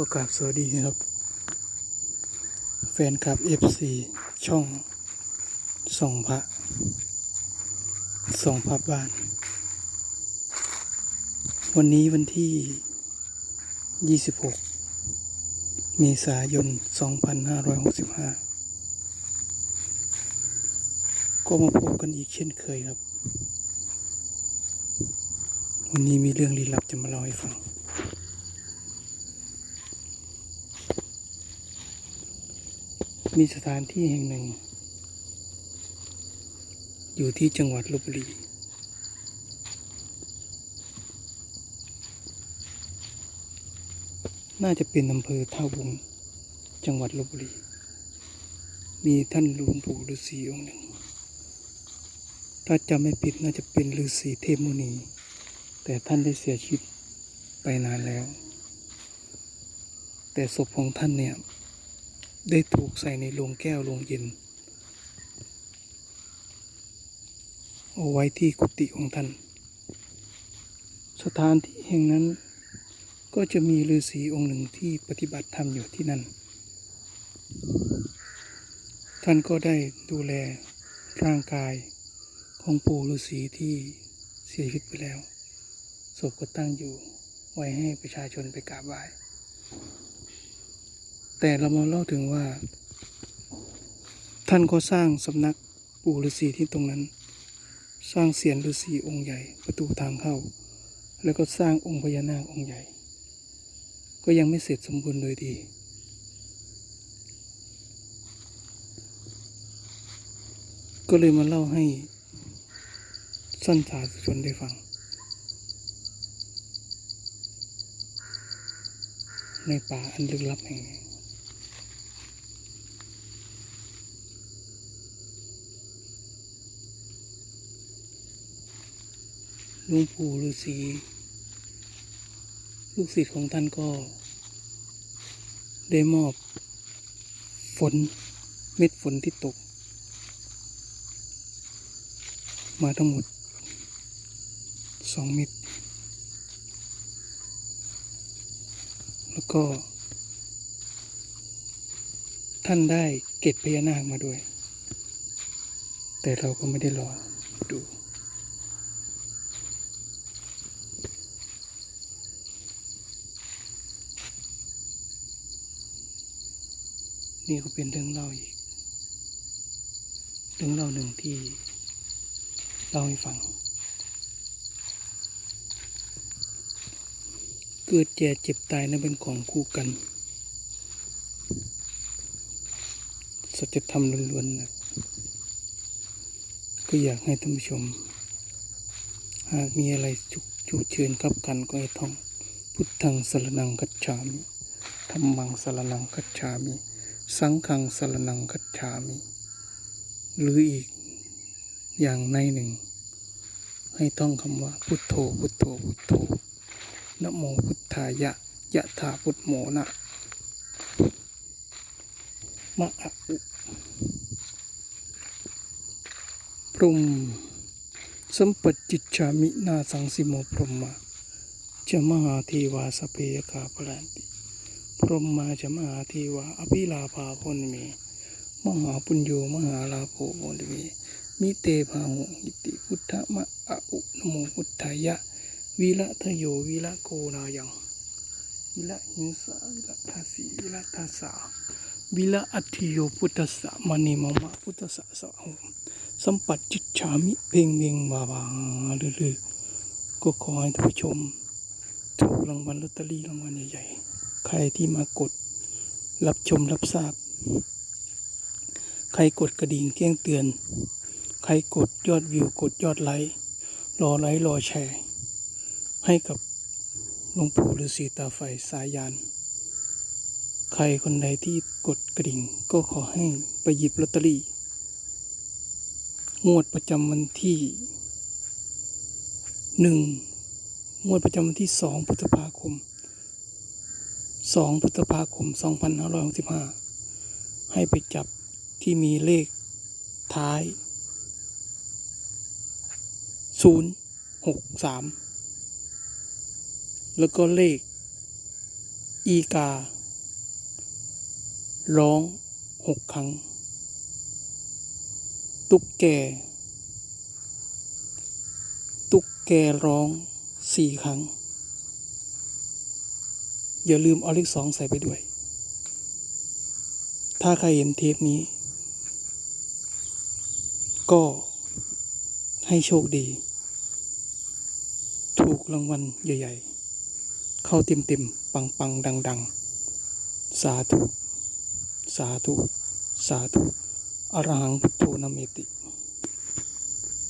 ก็กราบสวัสดีนะครับ แฟนคลับ FC ช่องส่องพระส่องพระบ้าน วันนี้วันที่ 26 เมษายน 2565 ก็มาพบกันอีกเช่นเคยครับ วันนี้มีเรื่องลี้ลับจะมาเล่าให้ฟัง มีสถานที่แห่งหนึ่ง อยู่ที่จังหวัดลบบุรี น่าจะเป็นอำเภอท่าวุงจังหวัดลบบุรี มีท่านหลวงปู่ฤาษีองค์หนึ่ง ถ้าจำไม่ผิดน่าจะเป็นฤาษีเทพมุนี แต่ท่านได้เสียชีวิตไปนานแล้ว แต่ศพของท่านเนี่ย ได้ถูกใส่ในโลงแก้วโลงเย็น เอาไว้ที่กุฏิของท่าน สถานที่แห่งนั้นก็จะมีฤาษีองค์หนึ่งที่ปฏิบัติธรรมอยู่ที่นั่น ท่านก็ได้ดูแลร่างกายของปู่ฤาษีที่เสียชีวิตไปแล้วศพก็ตั้งอยู่ไว้ให้ประชาชนไปกราบไหว้ แต่เรามาเล่าถึงว่า ท่านก็สร้างสำนักปู่ฤาษีที่ตรงนั้น สร้างเสียนฤาษีองค์ใหญ่ประตูทางเข้า แล้วก็สร้างองค์พญานาคองค์ใหญ่ ก็ยังไม่เสร็จสมบูรณ์โดยดี ก็เลยมาเล่าให้สั้นสาธุชนได้ฟัง ในป่าอันลึกลับแห่งนี้ หลวงปู่ฤาษีลูกศิษย์ของท่านก็ ได้มอบ ฝนเม็ดฝนที่ตก มาทั้งหมดสองเม็ดแล้วก็ ท่านได้เกตพญานาคมาด้วย แต่เราก็ไม่ได้รอดู นี่ก็เป็นเรื่องเล่าอีก เรื่องเล่าหนึ่งที่เล่าให้ฟัง เกิดแก่เจ็บตายนั้นเป็นของคู่กัน สัจธรรมล้วนๆนะก็อยากให้ท่านผู้ชม หากมีอะไรฉุกฉุเฉินขับกันก็ให้ท่อง พุทธังสรนังคัจฉามิธรรมังสรนังคัจฉามิ สังฆังสรนังคัจฉามิ หรืออีกอย่างในหนึ่ง ให้ท่องคำว่า พุทโธพุทโธพุทโธนะโมพุทธายะยะถาพุทโมนะมะอะอุพรมสัมปัจจิจฉามินาสังสิโมพรหมาจะมหาเทวาสเพยกาปลันติ พรมมาจะมหาเทวาอภิลาภาพนเมมหาปุญโยมหาลาโภพนเมมิเตภาหุอิติพุทธมะอะอุนโมพุทธายะ วิละทะโยวิละโกนายัง วิละหิงสาวิละทัสสีวิละทัสสาวิละอัติโยพุทธสสะมณีมมะพุทธสะสะโหสัมปัตจิตฉามิเพ่งเพ่งบาบาลือๆก็ขอให้ท่านผู้ชมถูกรางวัลลอตเตอรี่รางวัลใหญ่ๆ ใครที่มากดรับชมรับทราบ ใครกดกระดิ่งแจ้งเตือน ใครกดยอดวิวกดยอดไลค์รอไลค์รอแชร์ ให้กับหลวงปู่ฤาษีตาไฟสายยาน ใครคนใดที่กดกระดิ่งก็ขอให้ไปหยิบลอตเตอรี่ งวดประจำวันที่หนึ่งงวดประจำวันที่สองพฤษภาคม สองพฤษภาคมสองพันห้าร้อยหกสิบห้าให้ไปจับที่มีเลขท้ายศูนย์หกสามแล้วก็เลข อีกา ร้องหกครั้ง ตุ๊กแก ตุ๊กแกร้องสี่ครั้ง อย่าลืมเอาเลขสองใส่ไปด้วย ถ้าใครเห็นเทปนี้ ก็ให้โชคดี ถูกรางวัลใหญ่ ๆ เข้าเต็มๆ ปังๆ ดัง ๆ สาธุ สาธุ สาธุอรหังพุทโธนะเมติ